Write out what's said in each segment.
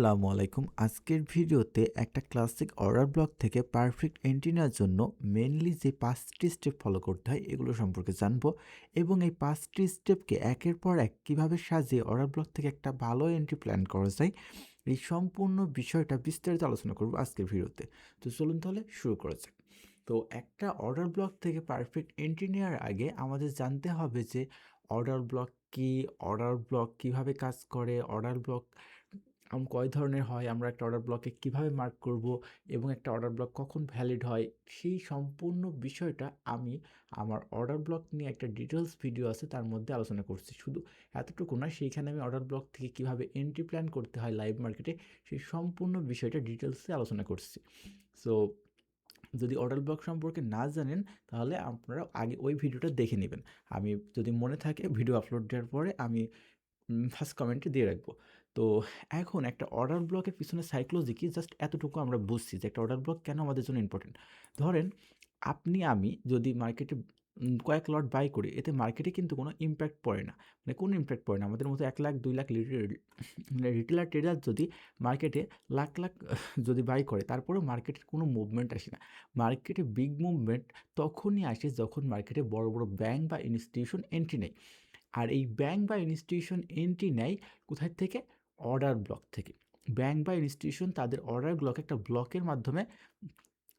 আসসালামু আলাইকুম। আজকের ভিডিওতে একটা ক্লাসিক অর্ডার ব্লক থেকে পারফেক্ট এন্ট্রি নেওয়ার জন্য মেনলি যে পাঁচটি স্টেপ ফলো করতে হয়, এগুলো সম্পর্কে জানব এবং এই পাঁচটি স্টেপকে একের পর এক কীভাবে সাজিয়ে অর্ডার ব্লক থেকে একটা ভালো এন্ট্রি প্ল্যান করা যায়, এই সম্পূর্ণ বিষয়টা বিস্তারিত আলোচনা করব আজকের ভিডিওতে। তো চলুন তাহলে শুরু করা যাক। তো একটা অর্ডার ব্লক থেকে পারফেক্ট এন্ট্রি নেওয়ার আগে আমাদের জানতে হবে যে অর্ডার ব্লক কি অর্ডার ব্লক কীভাবে কাজ করে অর্ডার ব্লক কয় ধরনের হয়, আমরা একটা অর্ডার ব্লকে কীভাবে মার্ক করব এবং একটা অর্ডার ব্লক কখন ভ্যালিড হয়, সেই সম্পূর্ণ বিষয়টা আমি আমার অর্ডার ব্লক নিয়ে একটা ডিটেলস ভিডিও আছে তার মধ্যে আলোচনা করছি। শুধু এতটুকু না সেইখানে আমি অর্ডার ব্লক থেকে কীভাবে এন্ট্রি প্ল্যান করতে হয় লাইভ মার্কেটে সেই সম্পূর্ণ বিষয়টা ডিটেলসে আলোচনা করছি। সো যদি অর্ডার ব্লক সম্পর্কে না জানেন, তাহলে আপনারা আগে ওই ভিডিওটা দেখে নেবেন। আমি যদি মনে থাকে ভিডিও আপলোড দেওয়ার পরে আমি ফার্স্ট কমেন্টে দিয়ে রাখব। তো এখন একটা অর্ডার ব্লকের পিছনে সাইকোলজি কি? জাস্ট এতটুকু আমরা বুঝছি যে একটা অর্ডার ব্লক কেন আমাদের জন্য ইম্পর্টেন্ট। ধরেন, আপনি, আমি যদি মার্কেটে কয়েক লট বাই করি, এতে মার্কেটে কিন্তু কোনো ইম্প্যাক্ট পড়ে না। মানে কোনো ইম্প্যাক্ট পড়ে না। আমাদের মতো এক লাখ, দুই লাখ মানে রিটেলার ট্রেডার যদি মার্কেটে লাখ লাখ যদি বাই করে, তারপরেও মার্কেটের কোনো মুভমেন্ট আসে না। মার্কেটে বিগ মুভমেন্ট তখনই আসে যখন মার্কেটে বড় বড় ব্যাংক বা ইনস্টিটিউশন এন্ট্রি নেয়। আর এই ব্যাংক বা ইনস্টিটিউশন এন্ট্রি নেয় কোথায় থেকে? অর্ডার ব্লক থেকে। ব্যাংক বা ইনস্টিটিউশন তাদের অর্ডার ব্লক একটা ব্লকের মাধ্যমে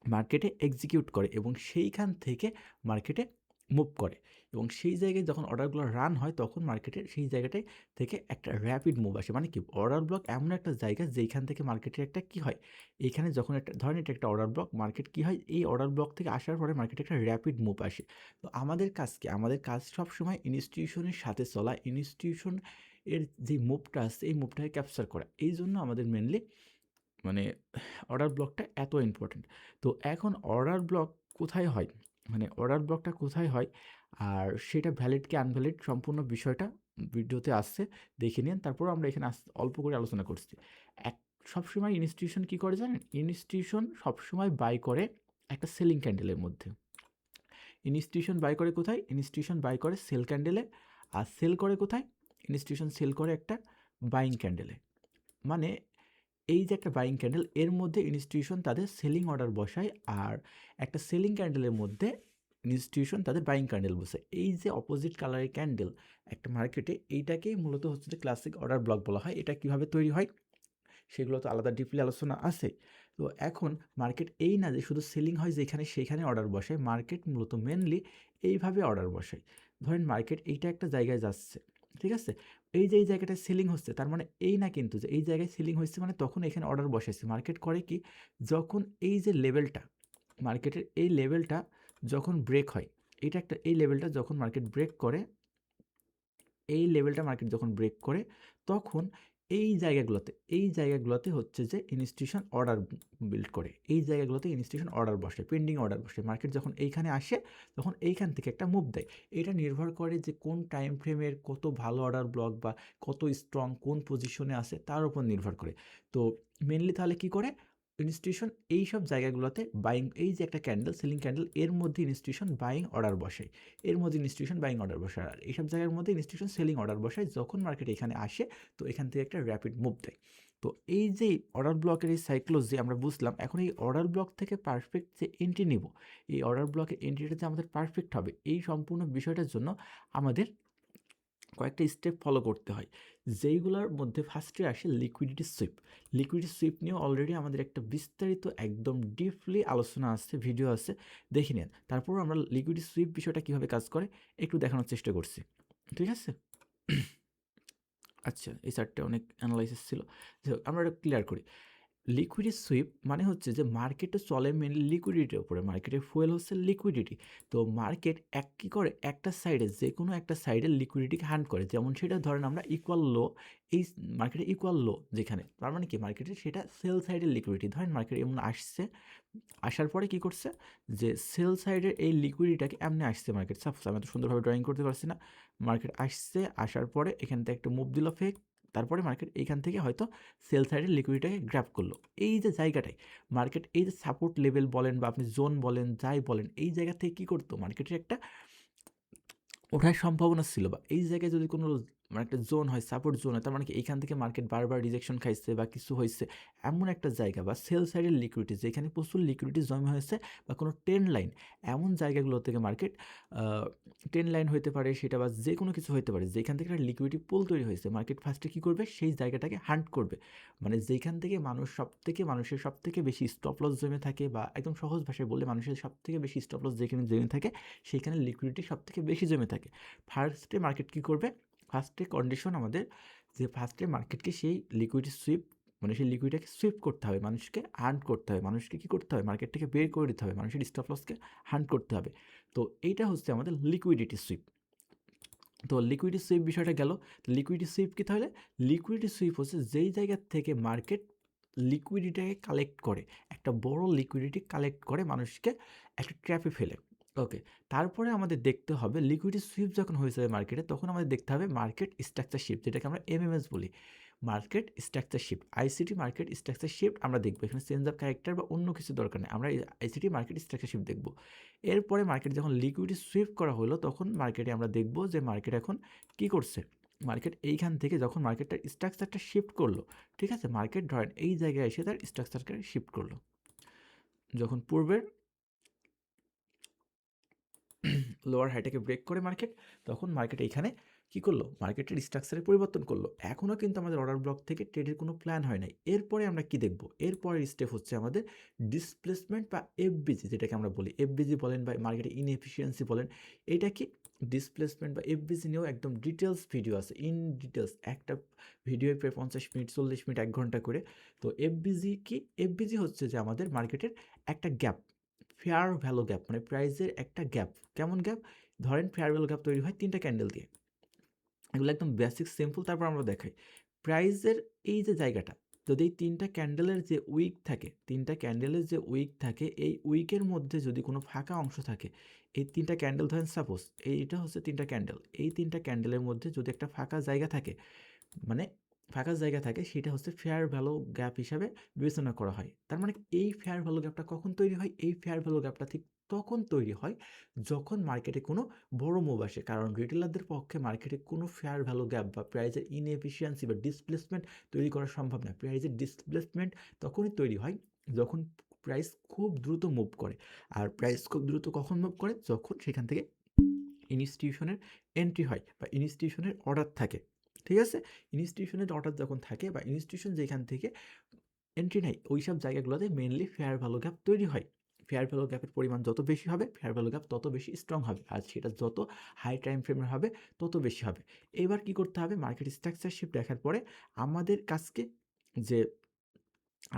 মার্কেটে এক্সিকিউট করে এবং সেইখান থেকে মার্কেটে মুভ করে। এবং সেই জায়গায় যখন অর্ডারগুলো রান হয়, তখন মার্কেটের সেই জায়গাটায় থেকে একটা র্যাপিড মুভ আসে। মানে কি? অর্ডার ব্লক এমন একটা জায়গা যেইখান থেকে মার্কেটের একটা কি হয়? এইখানে যখন একটা, ধরেন এটা একটা অর্ডার ব্লক, মার্কেট কি হয়? এই অর্ডার ব্লক থেকে আসার পরে মার্কেটে একটা র্যাপিড মুভ আসে। তো আমাদের কাজ কি? আমাদের কাজ সবসময় ইনস্টিটিউশনের সাথে চলা। ইনস্টিটিউশন এর যে মুভটা আছে এই মুভটাকে ক্যাপচার করা, এই জন্য আমাদের মেনলি মানে অর্ডার ব্লকটা এত ইম্পর্টেন্ট তো এখন অর্ডার ব্লক কোথায় হয়? মানে অর্ডার ব্লকটা কোথায় হয়? আর সেটা ভ্যালিড কি আনভ্যালিড সম্পূর্ণ বিষয়টা ভিডিওতে আসছে, দেখে নিন। তারপর আমরা এখানে অল্প করে আলোচনা করছি। এক, সবসময় ইনস্টিটিউশন কী করে জানেন? ইনস্টিটিউশন সবসময় বাই করে একটা সেলিং ক্যান্ডেলের মধ্যে। ইনস্টিটিউশন বাই করে কোথায়? ইনস্টিটিউশন বাই করে সেল ক্যান্ডেলে আর সেল করে কোথায়? ইনস্টিটিউশন সেল করে একটা বাইং ক্যান্ডেলে মানে এই যে একটা বাইং ক্যান্ডেল এর মধ্যে ইনস্টিটিউশন তাদের সেলিং অর্ডার বসায় আর একটা সেলিং ক্যান্ডেলের মধ্যে ইনস্টিটিউশন তাদের বাইং ক্যান্ডেল বসে। এই যে অপোজিট কালারের ক্যান্ডেল একটা মার্কেটে এইটাকেই মূলত হচ্ছে যে ক্লাসিক অর্ডার ব্লক বলা হয়। এটা কীভাবে তৈরি হয়? সেগুলো তো আলাদা ডিপলি আলোচনা আছে। তো এখন মার্কেট এই না যে শুধু সেলিং হয় যেখানে সেখানে অর্ডার বসায় মার্কেট মূলত মেনলি এইভাবে অর্ডার বসায়। ধরেন মার্কেট এইটা একটা জায়গায় যাচ্ছে। ঠিক আছে? এই যে, এই জায়গাটা সেলিং হচ্ছে, তার মানে এই না কিন্তু যে, এই জায়গায় সেলিং হয়েছে মানে তখন এখানে অর্ডার বসেছে মার্কেট করে কি? যখন এই যে লেভেলটা মার্কেটের এই লেভেলটা যখন ব্রেক হয়, এটা একটা এই লেভেলটা যখন মার্কেট ব্রেক করে, এই লেভেলটা মার্কেট যখন ব্রেক করে, তখন এই জায়গাগুলোতে এই জায়গাগুলোতে হচ্ছে যে ইনস্টিটিউশন অর্ডার বিল্ড করে। এই জায়গাগুলোতে ইনস্টিটিউশন অর্ডার বসে পেন্ডিং অর্ডার বসে। মার্কেট যখন এইখানে আসে, তখন এইখান থেকে একটা মুভ দেয়। এটা নির্ভর করে যে কোন টাইম ফ্রেমের কত ভালো অর্ডার ব্লক বা কত স্ট্রং কোন পজিশনে আছে, তার উপর নির্ভর করে। তো মেনলি তাহলে কি করে? ইনস্টিটিউশন এই সব জায়গাগুলোতে বাইং এই যে একটা ক্যান্ডেল সেলিং ক্যান্ডেল এর মধ্যে ইনস্টিটিউশন বাইং অর্ডার বসে এর মধ্যে ইনস্টিটিউশন বাইং অর্ডার বসায়। আর এইসব জায়গার মধ্যে ইনস্টিটিউশন সেলিং অর্ডার বসায়, যখন মার্কেট এখানে আসে, তো এখান থেকে একটা র্যাপিড মুভ দেয়। তো এই যে অর্ডার ব্লকের এই সাইক্লোজি আমরা বুঝলাম, এখন এই অর্ডার ব্লক থেকে পারফেক্ট যে এন্ট্রি নিব, এই অর্ডার ব্লকের এন্ট্রিটা যে আমাদের পারফেক্ট হবে, এই সম্পূর্ণ বিষয়টার জন্য আমাদের কয়েকটা স্টেপ ফলো করতে হয়। যেইগুলোর মধ্যে ফার্স্টে আসে লিকুইডিটি সুইপ লিকুইডিটি সুইপ নিয়েও অলরেডি আমাদের একটা বিস্তারিত, একদম ডিপলি আলোচনা আছে ভিডিও আছে। দেখে নেন, তারপর আমরা লিকুইডিটি সুইপ বিষয়টা কীভাবে কাজ করে একটু দেখানোর চেষ্টা করছি। ঠিক আছে? আচ্ছা এই চারটে অনেক অ্যানালাইসিস ছিল। আমরা এটা ক্লিয়ার করি। লিকুইডিটি সুইপ মানে হচ্ছে যে মার্কেটে চলে মেনলি লিকুইডিটির উপরে। মার্কেটের ফুয়েল হচ্ছে লিকুইডিটি তো মার্কেট এক কী করে? একটা সাইডে যে কোনো একটা সাইডে লিকুইডিটিকে হ্যান্ড করে। যেমন সেটা ধরেন আমরা ইকুয়াল লো এই মার্কেটে ইকুয়াল লো যেখানে। তার মানে কি? মার্কেটে সেটা সেল সাইডের লিকুইডিটি ধরেন মার্কেট এমন আসছে, আসার পরে কি করছে? যে সেল সাইডের এই লিকুইডিটাকে এমনি আসছে মার্কেট সাপোজ আমি এত সুন্দরভাবে ড্রয়িং করতে পারছি না। মার্কেট আসছে, আসার পরে এখান থেকে একটা মুভ দিল ফেক তারপরে মার্কেট এইখান থেকে হয়তো সেল সাইডের লিকুইডিটাকে গ্র্যাপ করল। এই যে জায়গাটায় মার্কেট এই যে সাপোর্ট লেভেল বলেন বা আপনি জোন বলেন, যাই বলেন, এই জায়গা থেকে কী করতো? মার্কেটের একটা ওঠার সম্ভাবনা ছিল বা এই জায়গায় যদি কোনো মানে একটা জোন হয় সাপোর্ট জোন হয়, তার মানে কি এইখান থেকে মার্কেট বারবার রিজেকশন খাইছে বা কিছু হয়েছে এমন একটা জায়গা বা সেল সাইডের লিকুইডিটি যেখানে প্রচুর লিকুইডিটি জমা হয়েছে বা কোনো ট্রেন লাইন এমন জায়গাগুলো থেকে মার্কেট ট্রেন লাইন হতে পারে, সেটা বা যে কোনো কিছু হতে পারে, যেখান থেকে একটা লিকুইডিটি পুল তৈরি হয়েছে মার্কেট ফার্স্টে কী করবে? সেই জায়গাটাকে হান্ট করবে। মানে যেখান থেকে মানুষ সব থেকে মানুষের সব থেকে বেশি স্টপ লস জমে থাকে বা একদম সহজ ভাষায় বললে মানুষের সব থেকে বেশি স্টপ লস যেখানে জমে থাকে, সেখানে লিকুইডিটি সব থেকে বেশি জমে থাকে। ফার্স্টে মার্কেট কী করবে? ফার্স্টে কন্ডিশন আমাদের যে ফার্স্টে মার্কেটকে সেই লিকুইডিটি সুইপ মানে সেই লিকুইডটাকে সুইপ করতে হবে। মানুষকে হান্ট করতে হবে। মানুষকে কী করতে হবে? মার্কেট থেকে বের করে দিতে হবে। মানুষের স্টপ লসকে হান্ট করতে হবে। তো এইটা হচ্ছে আমাদের লিকুইডিটি সুইপ তো লিকুইডিটি সুইপ বিষয়টা গেল। লিকুইডিটি সুইপ কী তাহলে? লিকুইডিটি সুইপ হচ্ছে যেই জায়গা থেকে মার্কেট লিকুইডিটাকে কালেক্ট করে, একটা বড় লিকুইডিটি কালেক্ট করে মানুষকে একটা ট্র্যাপে ফেলে। ওকে, তারপরে আমাদের দেখতে হবে লিকুইডিটি সুইপ যখন হয়ে যাবে মার্কেটে তখন আমাদের দেখতে হবে মার্কেট স্ট্রাকচার শিফট যেটাকে আমরা এমএমএস বলি। Market structure shift ICT market structure shift আমরা দেখব। এখানে চেঞ্জ অফ ক্যারেক্টার বা অন্য কিছু দরকার নেই, আমরা আইসিটি মার্কেট স্ট্রাকচার শিফট দেখব। এরপরে মার্কেট যখন লিকুইডিটি সুইপ করা হলো, তখন মার্কেটে আমরা দেখব যে মার্কেট এখন কি করছে। মার্কেট এইখান থেকে যখন মার্কেটটার স্ট্রাকচারটা শিফট করল, ঠিক আছে? মার্কেট ধরেন এই জায়গায় এসে তার স্ট্রাকচারকে শিফট করল। যখন পূর্বের লোয়ার হাইটাকে ব্রেক করে মার্কেট তখন মার্কেট এইখানে কি করল? মার্কেটের স্ট্রাকচারে পরিবর্তন করল। এখনও কিন্তু আমাদের অর্ডার ব্লক থেকে ট্রেডের কোনো প্ল্যান হয় নাই। এরপরে আমরা কি দেখব? এরপরের স্টেপ হচ্ছে আমাদের ডিসপ্লেসমেন্ট বা এফবিজি যেটাকে আমরা বলি। এফবিজি বলেন বা মার্কেটে ইনএফিসিয়েন্সি বলেন, এটা কি? ডিসপ্লেসমেন্ট বা এফবিজি নিয়েও একদম ডিটেলস ভিডিও আছে। ইন ডিটেলস একটা ভিডিও প্রায় পঞ্চাশ মিনিট, চল্লিশ মিনিট, এক ঘণ্টা করে। তো এফবিজি কি? এফবিজি হচ্ছে যে আমাদের মার্কেটের একটা গ্যাপ ফেয়ার ভ্যালু গ্যাপ মানে প্রাইসের একটা গ্যাপ কেমন গ্যাপ ধরেন ফেয়ার ভ্যালু গ্যাপ তৈরি হয় তিনটা ক্যান্ডেল দিয়ে। এগুলো একদম বেসিক সিম্পল তারপর আমরা দেখাই। প্রাইসের এই যে জায়গাটা, যদি এই তিনটা ক্যান্ডেলের যে উইক থাকে, তিনটা ক্যান্ডেলের যে উইক থাকে, এই উইকের মধ্যে যদি কোনো ফাঁকা অংশ থাকে, এই তিনটা ক্যান্ডেল ধরেন সাপোজ এইটা হচ্ছে তিনটা ক্যান্ডেল এই তিনটা ক্যান্ডেলের মধ্যে যদি একটা ফাঁকা জায়গা থাকে মানে ফাঁকা জায়গা থাকে সেটা হচ্ছে ফেয়ার ভ্যালু গ্যাপ হিসাবে বিবেচনা করা হয়। তার মানে এই ফেয়ার ভ্যালু গ্যাপটা কখন তৈরি হয়? এই ফেয়ার ভ্যালু গ্যাপটা ঠিক তখন তৈরি হয় যখন মার্কেটে কোনো বড় মুভ আসে। কারণ রিটেলারদের পক্ষে মার্কেটে কোনো ফেয়ার ভ্যালু গ্যাপ বা প্রাইজের ইনএফিসিয়েন্সি বা ডিসপ্লেসমেন্ট তৈরি করা সম্ভব না। প্রাইজের ডিসপ্লেসমেন্ট তখনই তৈরি হয় যখন প্রাইস খুব দ্রুত মুভ করে। আর প্রাইস খুব দ্রুত কখন মুভ করে? যখন সেখান থেকে ইনস্টিটিউশনের এন্ট্রি হয় বা ইনস্টিটিউশনের অর্ডার থাকে। ঠিক আছে? ইনস্টিটিউশনের অর্ডার যখন থাকে বা ইনস্টিটিউশন যেখান থেকে এন্ট্রি নেয়, ওই সব জায়গাগুলোতে মেনলি ফেয়ার ভ্যালু গ্যাপ তৈরি হয়। ফেয়ার ভ্যালু গ্যাপের পরিমাণ যত বেশি হবে ফেয়ার ভ্যালু গ্যাপ তত বেশি স্ট্রং হবে। আর সেটা যত হাই টাইম ফ্রেমের হবে, তত বেশি হবে। এবার কি করতে হবে? মার্কেট স্ট্রাকচারশিপ দেখার পরে আমাদের কাজকে যে,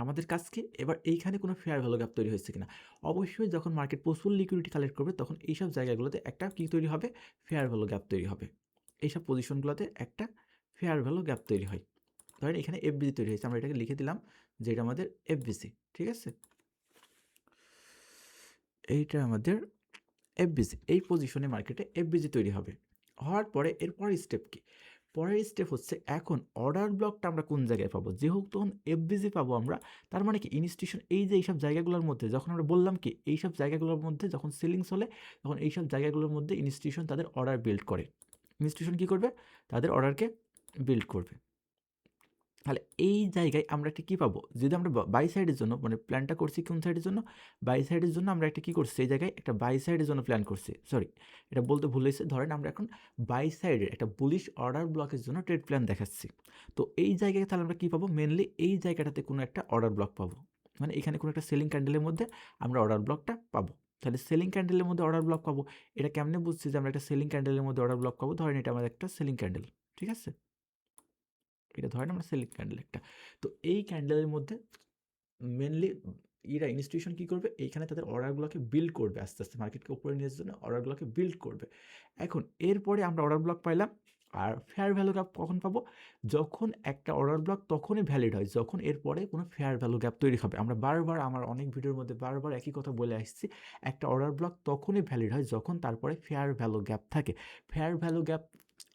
আমাদের কাজকে এবার এইখানে কোনো ফেয়ার ভ্যালু গ্যাপ তৈরি হয়েছে কিনা? অবশ্যই যখন মার্কেট প্রচুর লিকুইডিটি কালেক্ট করবে, তখন এইসব জায়গাগুলোতে একটা কী তৈরি হবে? ফেয়ার ভ্যালু গ্যাপ তৈরি হবে। এইসব পজিশনগুলোতে একটা ফেয়ার ভ্যালু গ্যাপ তৈরি হয়। ধরেন এখানে এফবিসি তৈরি হয়েছে, আমরা এটাকে লিখে দিলাম যে এটা আমাদের এফবিসি ঠিক আছে? এইটা আমাদের এফবিসি এই পজিশনে মার্কেটে এফবিসি তৈরি হবে। হওয়ার পরে এর পরের স্টেপ কি? পরের স্টেপ হচ্ছে এখন অর্ডার ব্লকটা আমরা কোন জায়গায় পাবো? যেহেতু তখন এফবিজি পাবো আমরা, তার মানে কি? ইনস্টিটিউশন এই যে এইসব জায়গাগুলোর মধ্যে, যখন আমরা বললাম কি? এইসব জায়গাগুলোর মধ্যে যখন সেলিং চলে তখন এইসব জায়গাগুলোর মধ্যে ইনস্টিটিউশন তাদের অর্ডার বিল্ড করে। ইনস্টিটিউশন কী করবে? তাদের অর্ডারকে বিল্ড করবে। তাহলে এই জায়গায় আমরা একটা কী পাবো? যদি আমরা বাই সাইডের জন্য মানে প্ল্যানটা করছি কোন সাইডের জন্য? বাই সাইডের জন্য আমরা একটা কী করছি? এই জায়গায় একটা বাই সাইডের জন্য প্ল্যান করছি। সরি এটা বলতে ভুল হয়েছে। ধরেন আমরা এখন বাই সাইডের একটা বুলিশ অর্ডার ব্লকের জন্য ট্রেড প্ল্যান দেখাচ্ছি। তো এই জায়গায় তাহলে আমরা কী পাবো? মেনলি এই জায়গাটাতে কোনো একটা অর্ডার ব্লক পাবো। মানে এখানে কোনো একটা সেলিং ক্যান্ডেলের মধ্যে আমরা অর্ডার ব্লকটা পাবো। তাহলে সেলিং ক্যান্ডেলের মধ্যে অর্ডার ব্লক পাবো। এটা কেমনে বুঝছি যে আমরা একটা সেলিং ক্যান্ডেলের মধ্যে অর্ডার ব্লক পাবো? ধরেন এটা আমাদের একটা সেলিং ক্যান্ডেল ঠিক আছে? এটা ধরেন আমরা সেলিং ক্যান্ডেল একটা। তো এই ক্যান্ডেলের মধ্যে মেনলি এরা ইনস্টিটিউশন কী করবে? এইখানে তাদের অর্ডারগুলোকে বিল্ড করবে আস্তে আস্তে। মার্কেটকে উপরে নিয়ে জন্য অর্ডারগুলোকে বিল্ড করবে। এখন এরপরে আমরা অর্ডার ব্লক পাইলাম। আর ফেয়ার ভ্যালু গ্যাপ কখন পাবো? যখন একটা অর্ডার ব্লক তখনই ভ্যালিড হয়। যখন এরপরে কোনো ফেয়ার ভ্যালু গ্যাপ তৈরি হবে। আমরা বারবার আমার অনেক ভিডিওর মধ্যে বারবার একই কথা বলে আসছি। একটা অর্ডার ব্লক তখনই ভ্যালিড হয় যখন তারপরে ফেয়ার ভ্যালু গ্যাপ থাকে। ফেয়ার ভ্যালু গ্যাপ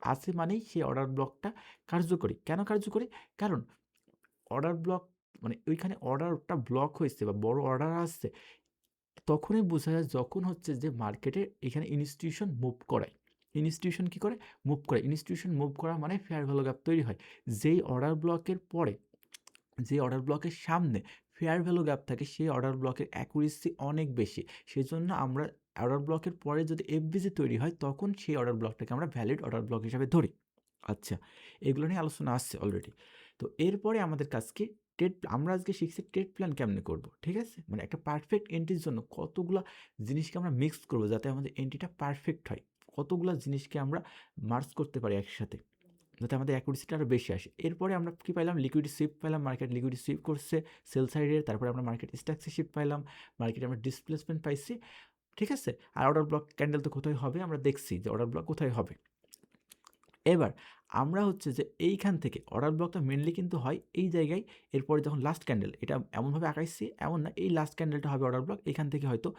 আছে মানেই সেই অর্ডার ব্লকটা কার্যকরী। কেন কার্যকরী? কারণ অর্ডার ব্লক মানে ওইখানে অর্ডারটা ব্লক হয়েছে বা বড় অর্ডার আসছে, তখনই বোঝা যায় যখন হচ্ছে যে মার্কেটে এখানে ইনস্টিটিউশন মুভ করায়। ইনস্টিটিউশন কী করে? মুভ করে ইনস্টিটিউশন মুভ করা মানে ফেয়ার ভ্যালু গ্যাপ তৈরি হয়। যেই অর্ডার ব্লকের পরে যে অর্ডার ব্লকের সামনে ফেয়ার ভ্যালু গ্যাপ থাকে, সেই অর্ডার ব্লকের অ্যাকুরেসি অনেক বেশি। সেজন্য আমরা অর্ডার ব্লকের পরে যদি এফবিজি তৈরি হয়, তখন সেই অর্ডার ব্লকটাকে আমরা ভ্যালিড অর্ডার ব্লক হিসাবে ধরি। আচ্ছা এগুলো নিয়ে আলোচনা আসছে অলরেডি তো এরপরে আমাদের কাজ কি টেট আমরা আজকে শিখছি টেট প্ল্যান কেমনে করব, ঠিক আছে? মানে একটা পারফেক্ট এন্ট্রির জন্য কতগুলো জিনিসকে আমরা মিক্স করব যাতে আমাদের এন্ট্রিটা পারফেক্ট হয়। কতগুলো জিনিসকে আমরা মার্চ করতে পারি একসাথে, যাতে আমাদের অ্যাকুরেসিটা আরও বেশি আসে। এরপরে আমরা কী পাইলাম? লিকুইডি সুইপ পাইলাম মার্কেট লিকুইডি সুইপ করছে সেল সাইডের তারপরে আমরা মার্কেট স্ট্যাক্সে শিপ পাইলাম মার্কেটে আমরা ডিসপ্লেসমেন্ট পাইছি। ঠিক আছে? আর অর্ডার ব্লক ক্যান্ডেল তো কোথায় হবে? আমরা দেখছি যে অর্ডার ব্লক কোথায় হবে। এবার আমরা হচ্ছে যে এইখান থেকে অর্ডার ব্লকটা মেনলি কিন্তু হয় এই জায়গায়, এরপরে যখন লাস্ট ক্যান্ডেল এটা এমনভাবে আঁকাইছি, এমন না, এই লাস্ট ক্যান্ডেলটা হবে অর্ডার ব্লক এখান থেকে হয়তো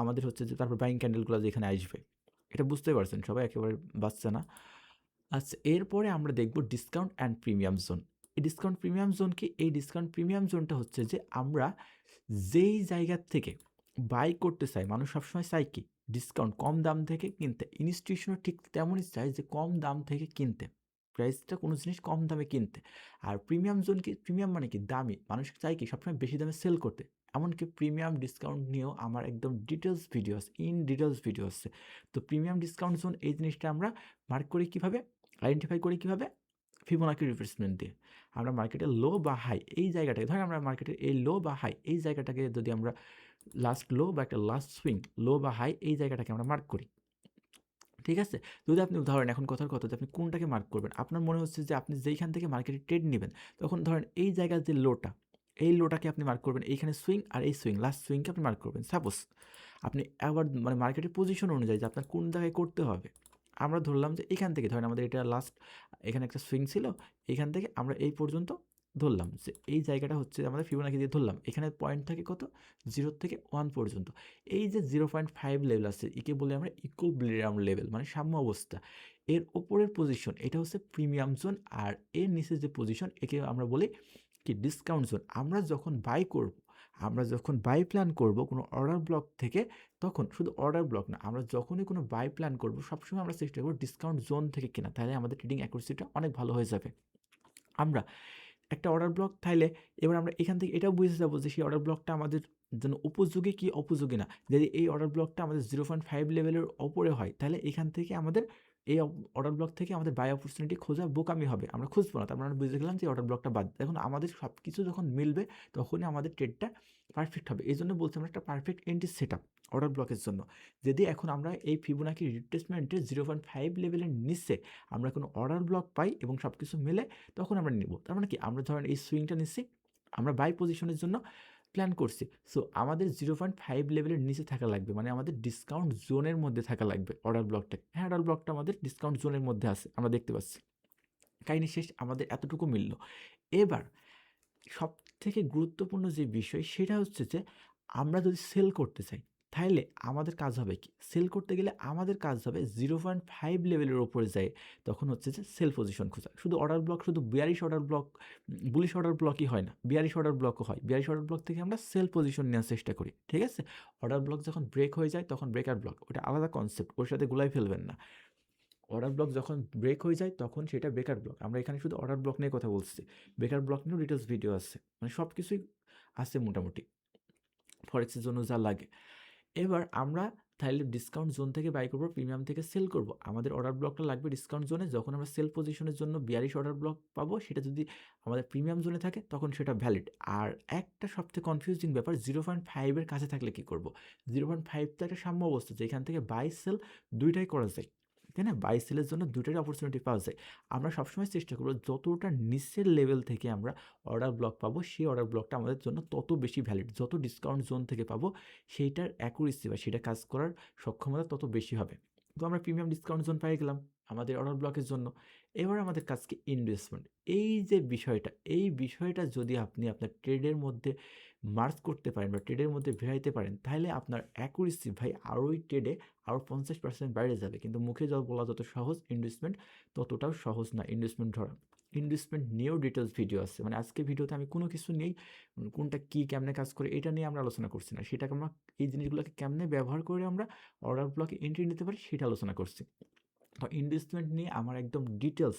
আমাদের হচ্ছে যে তারপর বাইং ক্যান্ডেলগুলো যেখানে আসবে। এটা বুঝতে পারছেন সবাই, একেবারে বাচ্চা না। আচ্ছা এরপরে আমরা দেখব ডিসকাউন্ট অ্যান্ড প্রিমিয়াম জোন এই ডিসকাউন্ট প্রিমিয়াম জোন কি? এই ডিসকাউন্ট প্রিমিয়াম জোনটা হচ্ছে যে আমরা যেই জায়গার থেকে বাই করতে চাই, মানুষ সবসময় চাই কি? ডিসকাউন্ট কম দাম থেকে কিনতে। ইনস্টিটিউশনও ঠিক তেমনই চাই যে, কম দাম থেকে কিনতে। প্রাইসটা কোনো জিনিস কম দামে কিনতে। আর প্রিমিয়াম জোন কি? প্রিমিয়াম মানে কি? দামি। মানুষ চাই কি? সবসময় বেশি দামে সেল করতে। এমনকি প্রিমিয়াম ডিসকাউন্ট নিয়েও আমার একদম ডিটেলস ভিডিও আছে ইন ডিটেলস ভিডিও আছে। তো প্রিমিয়াম ডিসকাউন্ট জোন এই জিনিসটা আমরা মার্ক করি কীভাবে? আইডেন্টিফাই করি কীভাবে? ফিবোনাকি রিপ্লেসমেন্ট দিয়ে। আমরা মার্কেটে লো বা হাই এই জায়গাটাকে, ধরেন আমরা মার্কেটের এই লো বা হাই এই জায়গাটাকে যদি আমরা লাস্ট লো বা একটা লাস্ট সুইং লো বা হাই এই জায়গাটাকে আমরা মার্ক করি। ঠিক আছে? যদি আপনি, ধরেন এখন কথার কথা যে আপনি কোনটাকে মার্ক করবেন, আপনার মনে হচ্ছে যে আপনি যেইখান থেকে মার্কেটে ট্রেড নেবেন, তখন ধরেন এই জায়গার যে লোটা এই লোটাকে আপনি মার্ক করবেন এইখানে সুইং আর এই সুইং লাস্ট সুইংকে আপনি মার্ক করবেন। সাপোজ আপনি আবার মানে মার্কেটের পজিশন অনুযায়ী যে আপনার কোন জায়গায় করতে হবে, আমরা ধরলাম যে এখান থেকে, ধরেন আমাদের এটা লাস্ট এখানে একটা সুইং ছিল, এখান থেকে আমরা এই পর্যন্ত ধরলাম। যে এই জায়গাটা হচ্ছে আমাদের ফিবোনাকি দিয়ে ধরলাম। এখানে পয়েন্ট থাকে কত? জিরো থেকে ওয়ান পর্যন্ত। এই যে জিরো পয়েন্ট ফাইভ লেভেল আছে, একে বলে আমরা ইকুইলিব্রিয়াম লেভেল মানে সাম্য অবস্থা। এর ওপরের পজিশন এটা হচ্ছে প্রিমিয়াম জোন আর এর নিচে যে পজিশন একে আমরা বলি কি? ডিসকাউন্ট জোন আমরা যখন বাই করব, আমরা যখন বাই প্ল্যান করব কোনো অর্ডার ব্লক থেকে, তখন শুধু অর্ডার ব্লক না, আমরা যখনই কোনো বাই প্ল্যান করব, সবসময় আমরা চেষ্টা করব ডিসকাউন্ট জোন থেকে কেনা। তাহলে আমাদের ট্রেডিং অ্যাকুরেসিটা অনেক ভালো হয়ে যাবে। আমরা একটা অর্ডার ব্লক থাইলে এবার আমরা এখান থেকে এটাও বুঝে যাব যে সেই অর্ডার ব্লকটা আমাদের জন্য উপযোগী কি অপযোগী না। যদি এই অর্ডার ব্লকটা আমাদের জিরো পয়েন্ট ফাইভ লেভেলের ওপরে হয়, তাহলে এখান থেকে আমাদের এই অর্ডার ব্লক থেকে আমাদের বাই অপরচুনিটি খোঁজা বোকামি হবে। আমরা খুঁজবো না তারপর আমরা বুঝে গেলাম যে অর্ডার ব্লকটা বাদ। এখন আমাদের সব কিছু যখন মিলবে, তখনই আমাদের ট্রেডটা পারফেক্ট হবে। এই জন্য বলছি আমরা একটা perfect entry set up order ব্লকের জন্য। যদি এখন আমরা এই ফিবোনাকি রিপ্লেসমেন্টে জিরো পয়েন্ট ফাইভ লেভেলের নিচে আমরা কোনো অর্ডার ব্লক পাই এবং সব কিছু মিলে, তখন আমরা নিব। তার মানে কি? আমরা ধরেন এই সুইংটা নিচ্ছি, আমরা বাই পজিশনের জন্য প্ল্যান করছি। সো আমাদের জিরো পয়েন্ট ফাইভ লেভেলের নিচে থাকা লাগবে। মানে আমাদের ডিসকাউন্ট জোনের মধ্যে থাকা লাগবে অর্ডার ব্লকটা হ্যাঁ অর্ডার ব্লকটা আমাদের ডিসকাউন্ট জোনের মধ্যে আছে, আমরা দেখতে পাচ্ছি। কাহিনি শেষ, আমাদের এতটুকু মিলল। এবার সব থেকে গুরুত্বপূর্ণ যে বিষয়, সেটা হচ্ছে যে, আমরা যদি সেল করতে চাই তাহলে আমাদের কাজ হবে কি? সেল করতে গেলে আমাদের কাজ হবে জিরো পয়েন্ট ফাইভ লেভেলের ওপরে যায় তখন হচ্ছে যে সেল পজিশন খোঁজা। শুধু অর্ডার ব্লক শুধু bearish order block bullish order ব্লকই হয় না বিয়ারিশ অর্ডার ব্লকও হয়। বিয়ারিশ অর্ডার ব্লক থেকে আমরা সেল পজিশন নেওয়ার চেষ্টা করি, ঠিক আছে? অর্ডার ব্লক যখন ব্রেক হয়ে যায়, তখন ব্রেকার ব্লক ওটা আলাদা কনসেপ্ট ওর সাথে গুলাই ফেলবেন না। অর্ডার ব্লক যখন ব্রেক হয়ে যায়, তখন সেটা বেকার ব্লক আমরা এখানে শুধু অর্ডার ব্লক নিয়ে কথা বলছি বেকার ব্লক নিয়েও ডিটেলস ভিডিও আছে মানে সব কিছুই আছে মোটামুটি ফরেক্সের জন্য যা লাগে। এবার আমরা তাহলে ডিসকাউন্ট জোন থেকে বাই করব প্রিমিয়াম থেকে সেল করব। আমাদের অর্ডার ব্লকটা লাগবে ডিসকাউন্ট জোনে যখন আমরা সেল পজিশনের জন্য বিয়ারিশ অর্ডার ব্লক পাবো, সেটা যদি আমাদের প্রিমিয়াম জোনে থাকে, তখন সেটা ভ্যালিড আর একটা সবথেকে কনফিউজিং ব্যাপার জিরো পয়েন্ট ফাইভের কাছে থাকলে কী করব? জিরো পয়েন্ট ফাইভ তো একটা সাম্য অবস্থা, যেখান থেকে বাই সেল দুইটাই করা যায়। তাই না বাই সেলের জন্য দুটারই অপরচুনিটি পাওয়া যায়। আমরা সবসময় চেষ্টা করব যতটা নিচের লেভেল থেকে আমরা অর্ডার ব্লক পাবো, সেই অর্ডার ব্লকটা আমাদের জন্য তত বেশি ভ্যালিড যত ডিসকাউন্ট জোন থেকে পাবো, সেইটার অ্যাকুরেসি বা সেটা কাজ করার সক্ষমতা তত বেশি হবে। তো আমরা প্রিমিয়াম ডিসকাউন্ট জোন পেয়ে গেলাম আমাদের অর্ডার ব্লকের জন্য। এবার আমাদের কাজকে ইনভেস্টমেন্ট এই যে বিষয়টা, এই বিষয়টা যদি আপনি আপনার ট্রেডের মধ্যে মার্চ করতে পারেন বা ট্রেডের মধ্যে ভেড়াইতে পারেন, তাহলে আপনার অ্যাকুরেসি ভাই আরোই ট্রেডে আরও পঞ্চাশ পার্সেন্ট বাইরে যাবে। কিন্তু মুখে যা বলা যত সহজ ইনভেস্টমেন্ট ততটাও সহজ না। ইনভেস্টমেন্ট ধরা ইনভেস্টমেন্ট নিয়েও ডিটেলস ভিডিও আছে। মানে আজকে ভিডিওতে আমি কোনো কিছু নেই কোনটা কী, কেমনে কাজ করে, এটা নিয়ে আমরা আলোচনা করছি না। সেটাকে আমরা, এই জিনিসগুলোকে কেমনে ব্যবহার করে আমরা অর্ডার ব্লকে এন্ট্রি নিতে পারি, সেটা আলোচনা করছি। তো ইনভেস্টমেন্ট নিয়ে আমার একদম ডিটেলস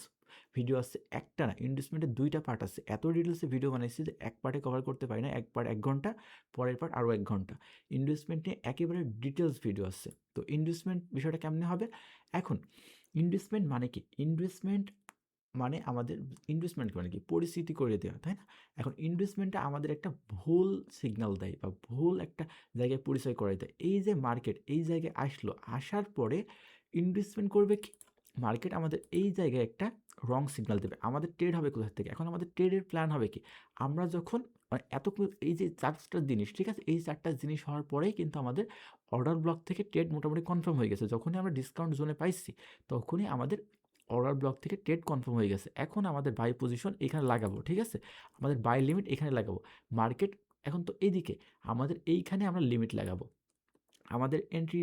ভিডিও আছে একটা না ইনভেস্টমেন্টের দুইটা পার্ট আছে এত ডিটেলসে ভিডিও বানাইছি যে এক পার্টে কভার করতে পারি না, এক পার্ট এক ঘণ্টা, পরের পার্ট আরও এক ঘণ্টা। ইনভেস্টমেন্ট নিয়ে একেবারে ডিটেলস ভিডিও আছে তো ইনভেস্টমেন্ট বিষয়টা কেমনে হবে? এখন ইনভেস্টমেন্ট মানে কি? ইনভেস্টমেন্ট মানে আমাদের ইনভেস্টমেন্ট মানে কি পরিস্থিতি করে দেওয়া, তাই না? এখন ইনভেস্টমেন্টটা আমাদের একটা ভুল সিগন্যাল দেয় বা ভুল একটা জায়গায় পরিচয় করে দেয়। এই যে মার্কেট এই জায়গায় আসলো, আসার পরে ইনভেস্টমেন্ট করবে কি? মার্কেট আমাদের এই জায়গায় একটা রং সিগনাল দেবে। আমাদের ট্রেড হবে কোথা থেকে? এখন আমাদের ট্রেডের প্ল্যান হবে কি? আমরা যখন মানে এত এই যে চারটা জিনিস, ঠিক আছে? এই চারটা জিনিস হওয়ার পরেই কিন্তু আমাদের অর্ডার ব্লক থেকে ট্রেড মোটামুটি কনফার্ম হয়ে গেছে। যখনই আমরা ডিসকাউন্ট জোনে পাইছি, তখনই আমাদের অর্ডার ব্লক থেকে ট্রেড কনফার্ম হয়ে গেছে। এখন আমাদের বাই পজিশন এখানে লাগাবো, ঠিক আছে? আমাদের বাই লিমিট এখানে লাগাবো। মার্কেট এখন তো এইদিকে আমাদের এইখানে আমরা লিমিট লাগাবো। আমাদের এন্ট্রি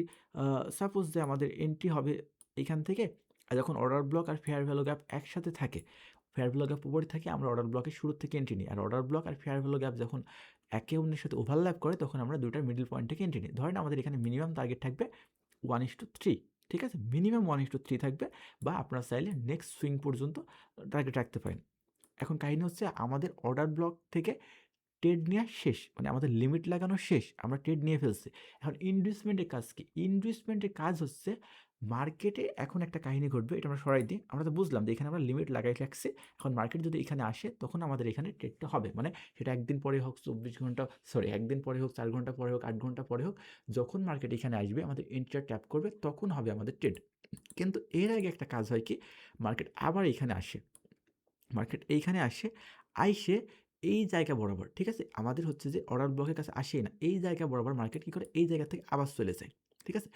সাপোজ যে আমাদের এন্ট্রি হবে এইখান থেকে যখন অর্ডার ব্লক আর ফেয়ার ভ্যালু গ্যাপ একসাথে থাকে ফেয়ার ভ্যালু গ্যাপ উপরে থাকে, আমরা অর্ডার ব্লকের শুরুর থেকে এন্ট্রি নিই। আর অর্ডার ব্লক আর ফেয়ার ভ্যালু গ্যাপ যখন একে অন্যের সাথে ওভারল্যাপ করে, তখন আমরা দুটার মিডল পয়েন্ট থেকে এন্ট্রি নিই। ধরেন আমাদের এখানে মিনিমাম টার্গেট থাকবে ওয়ান ইস টু থ্রি ঠিক আছে? Minimum one is to three থাকবে বা আপনার চাইলে নেক্সট সুইং পর্যন্ত টার্গেট রাখতে পারেন। এখন কাহিনী হচ্ছে আমাদের অর্ডার ব্লক থেকে ট্রেড নেওয়া শেষ মানে আমাদের লিমিট লাগানো শেষ, আমরা ট্রেড নিয়ে ফেলছি। এখন ইনভেস্টমেন্টের কাজ কি? ইনভেস্টমেন্টের কাজ হচ্ছে মার্কেটে এখন একটা কাহিনী ঘটবে, এটা আমরা সরাই দিই। আমরা তো বুঝলাম যে এখানে আমরা লিমিট লাগাই রাখছি, এখন মার্কেট যদি এখানে আসে, তখন আমাদের এখানে ট্রেডটা হবে। মানে সেটা একদিন পরে হোক চব্বিশ ঘণ্টা সরি একদিন পরে হোক, চার ঘণ্টা পরে হোক, আট ঘণ্টা পরে হোক, যখন মার্কেট এখানে আসবে, আমাদের ইন্টার ট্যাপ করবে, তখন হবে আমাদের ট্রেড কিন্তু এর আগে একটা কাজ হয় কি? মার্কেট আবার এখানে আসে। মার্কেট এইখানে আসে, আইসে এই জায়গা বরাবর, ঠিক আছে? আমাদের হচ্ছে যে অর্ডার ব্লকের কাছে আসেই না। এই জায়গা বরাবর মার্কেট কী করে? এই জায়গা থেকে আবার চলে যায়, ঠিক আছে?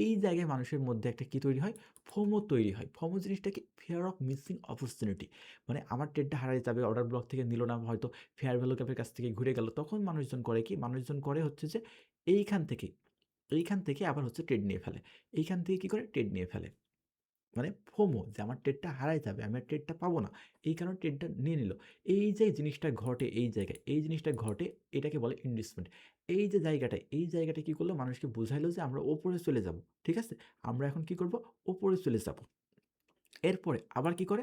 এই জায়গায় মানুষের মধ্যে একটা কী তৈরি হয়? ফোমো তৈরি হয়। ফোমো জিনিসটা কি ফেয়ার অফ মিসিং অপরচুনিটি মানে আমার ট্রেডটা হারাই যাবে অর্ডার ব্লক থেকে নিল না, হয়তো ফেয়ার ভ্যালু ক্যাপের কাছ থেকে ঘুরে গেল। তখন মানুষজন করে কি? মানুষজন করে হচ্ছে যে এইখান থেকে এইখান থেকে আবার হচ্ছে ট্রেড নিয়ে ফেলে। এইখান থেকে কী করে? ট্রেড নিয়ে ফেলে। মানে ফোমো যে আমার ট্রেডটা হারাই যাবে আমি আর ট্রেডটা পাবো না। এই কারণে ট্রেডটা নিয়ে নিল। এই যে জিনিসটা ঘটে এই জায়গায়, এই জিনিসটা ঘটে এটাকে বলে ইনভেস্টমেন্ট এই যে জায়গাটা, এই জায়গাটা কী করল? মানুষকে বোঝাইলো যে আমরা ওপরে চলে যাব, ঠিক আছে? আমরা এখন কি করব? ওপরে চলে যাব। এরপরে আবার কি করে?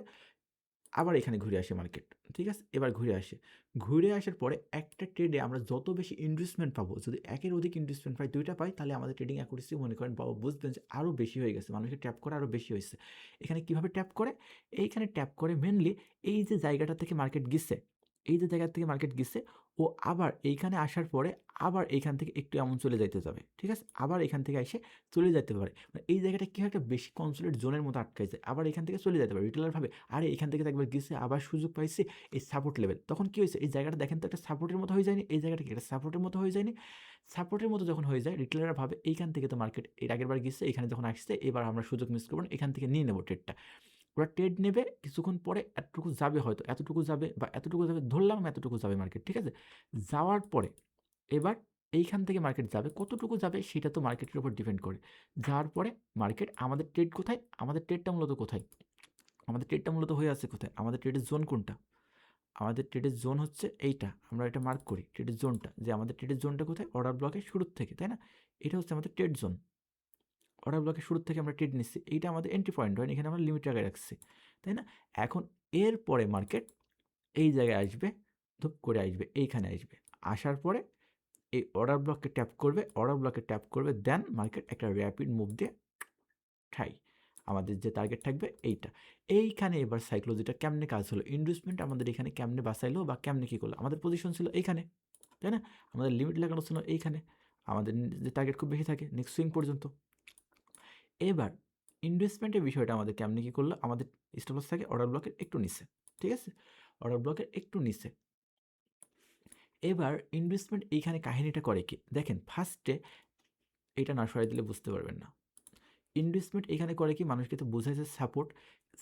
আবার এখানে ঘুরে আসে মার্কেট ঠিক আছে? এবার ঘুরে আসে। ঘুরে আসার পরে একটা ট্রেডে আমরা যত বেশি ইনভেস্টমেন্ট পাবো, যদি একের অধিক ইনভেস্টমেন্ট পাই, দুইটা পাই, তাহলে আমাদের ট্রেডিং অ্যাকুরেসি মনে করেন বাবা বুঝবেন যে আরও বেশি হয়ে গেছে, মানুষের ট্যাপ করে আরও বেশি হয়েছে। এখানে কীভাবে ট্যাপ করে? এইখানে ট্যাপ করে মেনলি এই যে জায়গাটা থেকে মার্কেট গিয়েছে এই যে জায়গা থেকে মার্কেট গেছে ও আবার এইখানে আসার পরে আবার এইখান থেকে একটু এমন চলে যাইতে যাবে, ঠিক আছে? আবার এখান থেকে এসে চলে যেতে পারে। মানে এই জায়গাটা কী একটা বেশি কনসোলেট জোনের মতো আটকাইছে, আবার এখান থেকে চলে যেতে পারে। রিটেলার ভাবে, আরে এখান থেকে একবার গেছে, আবার সুযোগ পাইছে, এই সাপোর্ট লেভেল তখন কী হয়েছে? এই জায়গাটা দেখেন তো একটা সাপোর্টের মতো হয়ে যায়নি। এই জায়গাটা কি একটা সাপোর্টের মতো হয়ে যায়নি? সাপোর্টের মতো যখন হয়ে যায় রিটেলার ভাবে, এইখান থেকে তো মার্কেট এর আগের বার গেছে, এখানে যখন আসছে, এবার আমরা সুযোগ মিস করব। এখান থেকে নিয়ে নেব ট্রেডটা ওরা ট্রেড নেবে, কিছুক্ষণ পরে এতটুকু যাবে হয়তো, এতটুকু যাবে বা এতটুকু যাবে, ধরলাম এতটুকু যাবে মার্কেট ঠিক আছে? যাওয়ার পরে এবার এইখান থেকে মার্কেট যাবে, কতটুকু যাবে সেটা তো মার্কেটের উপর ডিপেন্ড করে। যাওয়ার পরে মার্কেট আমাদের ট্রেড কোথায়? আমাদের ট্রেডটা মূলত কোথায়? আমাদের ট্রেডটা মূলত হয়ে আছে কোথায়? আমাদের ট্রেডের জোন কোনটা? আমাদের ট্রেডের জোন হচ্ছে এইটা, আমরা এটা মার্ক করি ট্রেডের জোনটা যে আমাদের ট্রেডের জোনটা কোথায়? অর্ডার ব্লকের শুরুর থেকে, তাই না? এটা হচ্ছে আমাদের ট্রেড জোন অর্ডার ব্লকের শুরু থেকে আমরা ট্রেড নিচ্ছি, এইটা আমাদের এন্ট্রি পয়েন্ট হয় এখানে আমরা লিমিট আগে রাখছি, তাই না? এখন এর পরে মার্কেট এই জায়গায় আসবে, ধূপ করে আসবে, এইখানে আসবে, আসার পরে এই অর্ডার ব্লককে ট্যাপ করবে অর্ডার ব্লকে ট্যাপ করবে দেন মার্কেট একটা র্যাপিড মুভ দিয়ে ঠাই আমাদের যে টার্গেট থাকবে এইটা, এইখানে এবার সাইক্লোজিটা কেমনে কাজ হলো ইনভেস্টমেন্ট আমাদের এখানে কেমনে বাঁচাইলো বা কেমনে কী করল, আমাদের পজিশন ছিল এইখানে, তাই না? আমাদের লিমিট লাগানো ছিল এইখানে, আমাদের যে টার্গেট খুব বেশি থাকে নেক্সট সুইং পর্যন্ত এবার ইনভেস্টমেন্টের বিষয়টা আমাদের কেমনি কী করল? আমাদের স্টপ লস থাকে অর্ডার ব্লকের একটু নিচে, ঠিক আছে? অর্ডার ব্লকের একটু নিচে। এবার ইনভেস্টমেন্ট এইখানে কাহিনীটা করে কি? দেখেন ফার্স্টে এটা না সরাই দিলে বুঝতে পারবেন না। ইনভেস্টমেন্ট এখানে করে কি? মানুষকে তো বোঝাইছে সাপোর্ট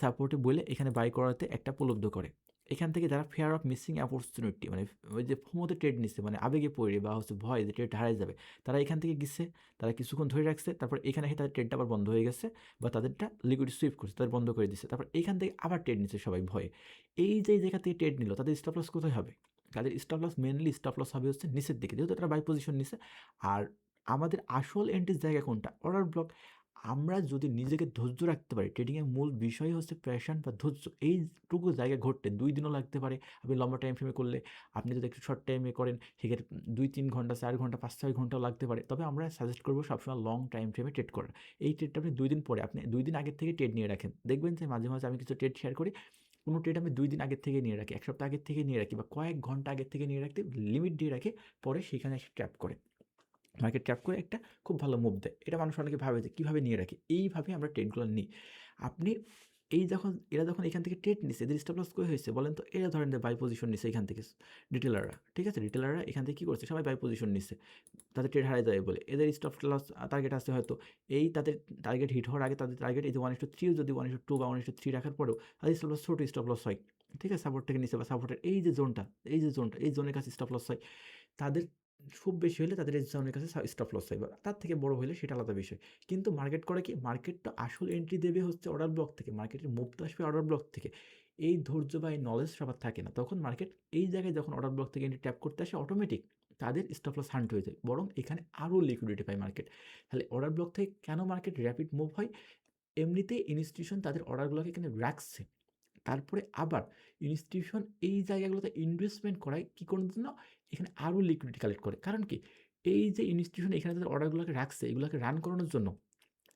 সাপোর্টে বলে এখানে বাই করাতে একটা উপলব্ধ করে। এখান থেকে যারা ফেয়ার অফ মিসিং অপরচুনিটি মানে ওই যে ফোমোতে ট্রেড নিচ্ছে মানে আবেগে পড়ে বা হচ্ছে ভয় যে ট্রেড হারাই যাবে, তারা এখান থেকে গেছে, তারা কিছুক্ষণ ধরে রাখছে, তারপর এখানে এসে তাদের ট্রেডটা আবার বন্ধ হয়ে গেছে বা তাদেরটা লিকুইড সুইপ করছে, তাদের বন্ধ করে দিচ্ছে, তারপর এখান থেকে আবার ট্রেড নিচ্ছে সবাই ভয়ে। এই যে জায়গা থেকে ট্রেড নিল, তাদের স্টপ লস কোথায় হবে? তাদের stop loss mainly stop loss হবে হচ্ছে নিচের দিকে, যেহেতু তারা বাই পজিশন নিছে, আর আমাদের আসল এন্ট্রির জায়গা কোনটা? অর্ডার ব্লক আমরা যদি নিজেকে ধৈর্য রাখতে পারি ট্রেডিংয়ের মূল বিষয় হচ্ছে প্যাশন বা ধৈর্য। এইটুকু জায়গায় ঘটতে দুই দিনও লাগতে পারে আপনি লম্বা টাইম ফ্রেমে করলে। আপনি যদি একটু শর্ট টাইমে করেন, সেক্ষেত্রে দুই, তিন ঘণ্টা, চার ঘণ্টা, পাঁচ, ছয় ঘন্টাও লাগতে পারে। তবে আমরা সাজেস্ট করব সবসময় লং টাইম ফ্রেমে ট্রেড করার এই ট্রেডটা আপনি দুই দিন পরে, আপনি দুই দিন আগের থেকে ট্রেড নিয়ে রাখেন। দেখবেন যে মাঝে মাঝে আমি কিছু ট্রেড শেয়ার করি, কোনো ট্রেড আমি দুই দিন আগের থেকে নিয়ে রাখি, এক সপ্তাহ আগের থেকে নিয়ে রাখি বা কয়েক ঘণ্টা আগের থেকে নিয়ে রাখতে লিমিট দিয়ে রাখি, পরে সেখানে এসে ট্র্যাপ করে মার্কেট ক্যাপ করে একটা খুব ভালো মুভ দেয়। এটা মানুষ অনেকে ভাবে যে কীভাবে নিয়ে রাখি? এইভাবে আমরা ট্রেডগুলো নিই। আপনি এই যখন, এরা যখন এখান থেকে ট্রেড নিছে, এদের স্টপ লস কই হয়েছে বলেন তো? এরা ধরেন বাই পজিশন নিছে এখান থেকে। রিটেলাররা ঠিক আছে? রিটেলাররা এখান থেকে কী করছে? সবাই বাই পজিশন নিচ্ছে তাদের ট্রেড হারাই যায় বলে। এদের স্টপ লস টার্গেট আছে হয়তো। এই তাদের টার্গেট হিট হওয়ার আগে তাদের টার্গেট এই যে ওয়ান ইস্টু থ্রি যদি ওয়ান ইস্টু টু বা ওয়ান ইস্টু থ্রি রাখার পরেও তাদের স্টপ লস ছোটো স্টপ লস হয়। ঠিক আছে? সাপোর্ট থেকে নিচে বা সাপোর্টের এই যে জোনটা এই যে জোনটা এই জোনের কাছে স্টপ লস হয়। তাদের খুব বেশি হলে তাদের জোনের কাছে স্টপ লস হয় তার থেকে বড় হলে সেটা আলাদা বিষয়। কিন্তু মার্কেট করে কি? মার্কেট তো আসল এন্ট্রি দেবে হচ্ছে অর্ডার ব্লক থেকে। মার্কেটের মুভ তো আসবে অর্ডার ব্লক থেকে। এই ধৈর্য বা এই নলেজ সবার থাকে না। তখন মার্কেট এই জায়গায় যখন অর্ডার ব্লক থেকে এন্ট্রি ট্যাপ করতে আসে অটোমেটিক তাদের স্টপ লস হান্ট হয়ে যায়। বরং এখানে আরও লিকুইডিটি পায় মার্কেট তাহলে অর্ডার ব্লক থেকে কেন মার্কেট র্যাপিড মুভ হয়? এমনিতেই ইনস্টিটিউশন তাদের অর্ডারগুলোকে এখানে রাখছে। তারপরে আবার ইনস্টিটিউশন এই জায়গাগুলোতে ইনভেস্টমেন্ট করায় কী করার জন্য? এখানে আরও লিকুইডিটি কালেক্ট করে। কারণ কি? এই যে ইনস্টিটিউশন এখানে তাদের অর্ডারগুলোকে রাখছে, এগুলোকে রান করানোর জন্য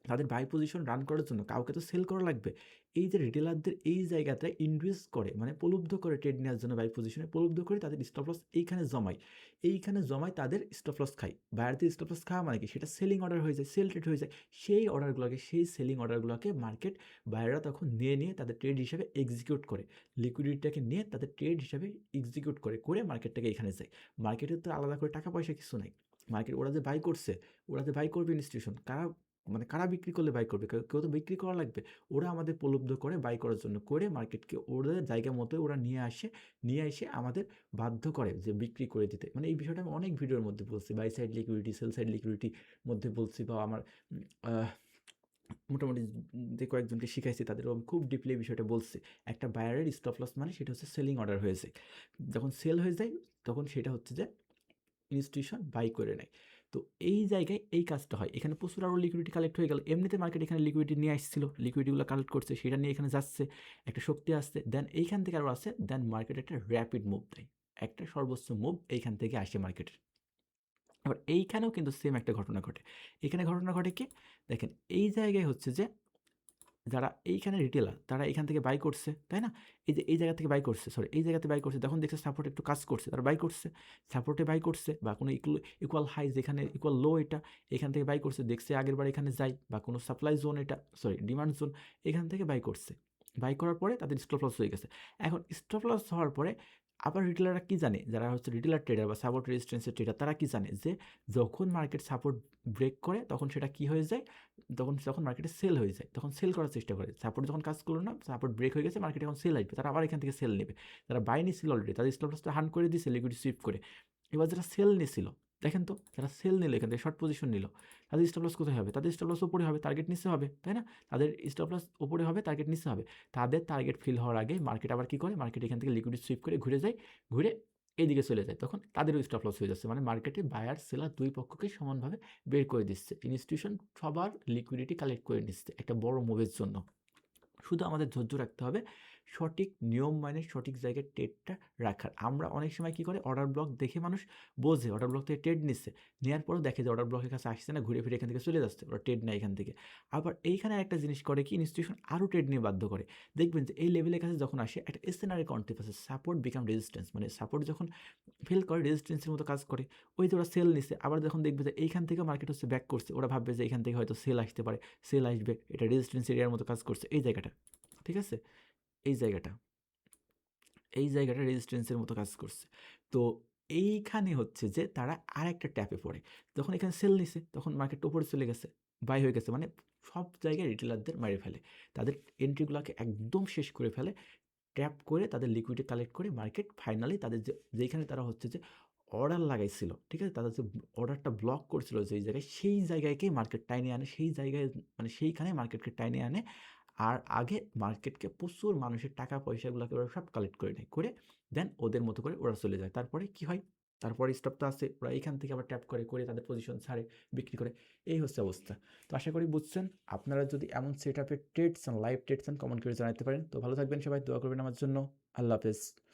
তাদের বাই পজিশন রান করার জন্য কাউকে তো সেল করা লাগবে। এই যে রিটেলারদের এই জায়গাতে ইনভেস্ট করে মানে প্রলুব্ধ করে ট্রেড নেওয়ার জন্য বাই পজিশনে প্রলুব্ধ করে তাদের স্টপ লস এইখানে জমায়। এইখানে জমায় তাদের স্টপ লস খায়। বায়ারদের স্টপ খাওয়া মানে কি? সেটা সেলিং অর্ডার হয়ে যায় সেল ট্রেড হয়ে যায়। সেই অর্ডারগুলোকে সেই সেলিং অর্ডারগুলোকে মার্কেট বায়াররা তখন নিয়ে নিয়ে তাদের ট্রেড হিসাবে এক্সিকিউট করে। লিকুইডিটিটাকে নিয়ে তাদের ট্রেড হিসাবে এক্সিকিউট করে করে মার্কেটটাকে এখানে যায়। মার্কেটের তো আলাদা করে টাকা পয়সা কিছু নাই। মার্কেট ওরা যে বাই করছে, ওরা যে বাই করবে ইনস্টিটিউশন কারা মানে কারা বিক্রি করলে বাই করবে? কেউ তো বিক্রি করা লাগবে। ওরা আমাদের প্রলুব্ধ করে বাই করার জন্য করে মার্কেটকে ওদের জায়গা মতো ওরা নিয়ে আসে, নিয়ে এসে আমাদের বাধ্য করে যে বিক্রি করে দিতে। মানে এই বিষয়টা আমি অনেক ভিডিওর মধ্যে বলছি। Buy side liquidity sell side liquidity মধ্যে বলছি বা আমার মোটামুটি যে কয়েকজনকে শিখাইছি তাদের খুব ডিপলি বিষয়টা বলছে। একটা বায়ারের স্টপ লস মানে সেটা হচ্ছে সেলিং অর্ডার হয়েছে যখন সেল হয়ে যায়, তখন সেটা হচ্ছে যে ইনস্টিটিউশন বাই করে নেয়। তো এই জায়গায় এই কাজটা হয়। এখানে প্রচুর আরও লিকুইডিটি কালেক্ট হয়ে গেল। এমনিতে মার্কেট এখানে লিকুইডিটি নিয়ে আসছিল। লিকুইডিগুলো কালেক্ট করছে, সেটা নিয়ে এখানে যাচ্ছে, একটা শক্তি আসছে। দেন এইখান থেকে আরও আসে দেন মার্কেট একটা র্যাপিড মুভ দেয়। একটা সর্বোচ্চ মুভ এইখান থেকে আসে মার্কেটের এবার এইখানেও কিন্তু সেম একটা ঘটনা ঘটে। এখানে ঘটনা ঘটে কি? দেখেন, এই জায়গায় হচ্ছে যে যারা এইখানে রিটেলার তারা এখান থেকে বাই করছে, তাই না? এই যে, এই জায়গা থেকে বাই করছে সরি এই জায়গাতে বাই করছে, তখন দেখছে সাপোর্ট একটু কাজ করছে, তারা বাই করছে সাপোর্টে বাই করছে বা কোনো ইকুয়াল হাই যেখানে ইকুয়াল লো এটা, এখান থেকে বাই করছে, দেখছে আগের বার এখানে যাই বা কোনো সাপ্লাই জোন এটা সরি ডিমান্ড জোন এখান থেকে বাই করছে। বাই করার পরে তাদের স্টপ লস হয়ে গেছে। এখন স্টপ লস হওয়ার পরে আবার রিটেলাররা কী জানে? যারা হচ্ছে রিটেলার ট্রেডার বা সাপোর্ট রেজিস্ট্যান্সের ট্রেডার তারা কী জানে যে যখন মার্কেট সাপোর্ট ব্রেক করে, তখন সেটা কী হয়ে যায়? তখন, যখন মার্কেটে সেল হয়ে যায়, তখন সেল করার চেষ্টা করে। সাপোর্ট যখন কাজ করল না সাপোর্ট ব্রেক হয়ে গেছে মার্কেটে এখন সেল আসবে। তারা আবার এখান থেকে সেল নেবে। তারা বাই নিছিল অলরেডি তাদের স্টপ লসটা হান করে দিয়েছে লিকুইড সুইপ করে। এবার যারা সেল নিছিল দেখেন তো, যারা সেল নিল এখান থেকে শর্ট পজিশন নিল, তাদের স্টপ লস কোথায় হবে? তাদের স্টপ লস ওপরে হবে টার্গেট নিচে হবে, তাই না? তাদের স্টপ লস ওপরে হবে টার্গেট নিচে হবে। তাদের টার্গেট ফিল হওয়ার আগে মার্কেট আবার কী করে? মার্কেট এখান থেকে লিকুইড সুইপ করে ঘুরে যায়, ঘুরে এদিকে চলে যায়। তখন তাদেরও স্টপ লস হয়ে যাচ্ছে মানে মার্কেটে বায়ার সেলার দুই পক্ষকে সমানভাবে বের করে দিচ্ছে। ইনস্টিটিউশন সবার লিকুইডিটি কালেক্ট করে নিচ্ছে, একটা বড় মুভের জন্য। শুধু আমাদের ধৈর্য রাখতে হবে সঠিক নিয়ম মানে সঠিক জায়গায় ট্রেডটা রাখার। আমরা অনেক সময় কী করে? অর্ডার ব্লক দেখে মানুষ বোঝে অর্ডার ব্লক থেকে ট্রেড নিচ্ছে। নেওয়ার পরেও দেখে যে অর্ডার ব্লকের কাছে আসছে না, ঘুরে ফিরে এখান থেকে চলে যাচ্ছে, ওরা ট্রেড নেয় এখান থেকে। আবার এইখানে একটা জিনিস করে কি? ইনস্টিটিউশন আরও ট্রেড নিয়ে বাধ্য করে। দেখবেন যে এই লেভেলের কাছে যখন আসে, একটা এসেনারি কন্টেপ আছে সাপোর্ট বিকাম রেজিস্ট্যান্স মানে সাপোর্ট যখন ফেল করে রেজিস্ট্যান্সের মতো কাজ করে, ওই যে ওরা সেল নিচ্ছে, আবার যখন দেখবে যে এইখান থেকে মার্কেট হচ্ছে ব্যাক করছে, ওরা ভাববে যে এখান থেকে হয়তো সেল আসতে পারে সেল আসবে, এটা রেজিস্ট্যান্স এরিয়ার মতো কাজ করছে, এই জায়গাটা, ঠিক আছে? এই জায়গাটা। এই জায়গাটা রেজিস্ট্যান্সের মতো কাজ করছে। তো এইখানে হচ্ছে যে তারা আর একটা ট্যাপে পড়ে। যখন এখানে সেল নিছে, তখন মার্কেট উপরে চলে গেছে বাই হয়ে গেছে। মানে সব জায়গায় রিটেলারদের মেরে ফেলে। তাদের এন্ট্রিগুলোকে একদম শেষ করে ফেলে ট্যাপ করে তাদের লিকুইডে কালেক্ট করে মার্কেট ফাইনালি তাদের যে যেখানে তারা হচ্ছে যে অর্ডার লাগাইছিল, ঠিক আছে? তাদের যে অর্ডারটা ব্লক করছিল যেই জায়গায়, সেই জায়গায়কেই মার্কেট টাইনে আনে, সেই জায়গায় মানে সেইখানে মার্কেটকে টাইনে আনে। আর আগে মার্কেটকে প্রচুর মানুষের টাকা পয়সাগুলোকে ওরা সব কালেক্ট করে নেয়, করে দেন ওদের মতো করে ওরা চলে যায়। তারপরে কি হয়? তারপরে স্টপ তো আছে, ওরা এখান থেকে আবার ট্যাপ করে করে তাদের পজিশন ছাড়ে, বিক্রি করে। এই হচ্ছে অবস্থা। তো আশা করি বুঝছেন, আপনারা যদি এমন সেট আপের ট্রেডস লাইভ ট্রেডস কমেন্ট করে জানাতে পারেন, তো ভালো থাকবেন সবাই, দোয়া করবেন আমার জন্য, আল্লাহ হাফেজ।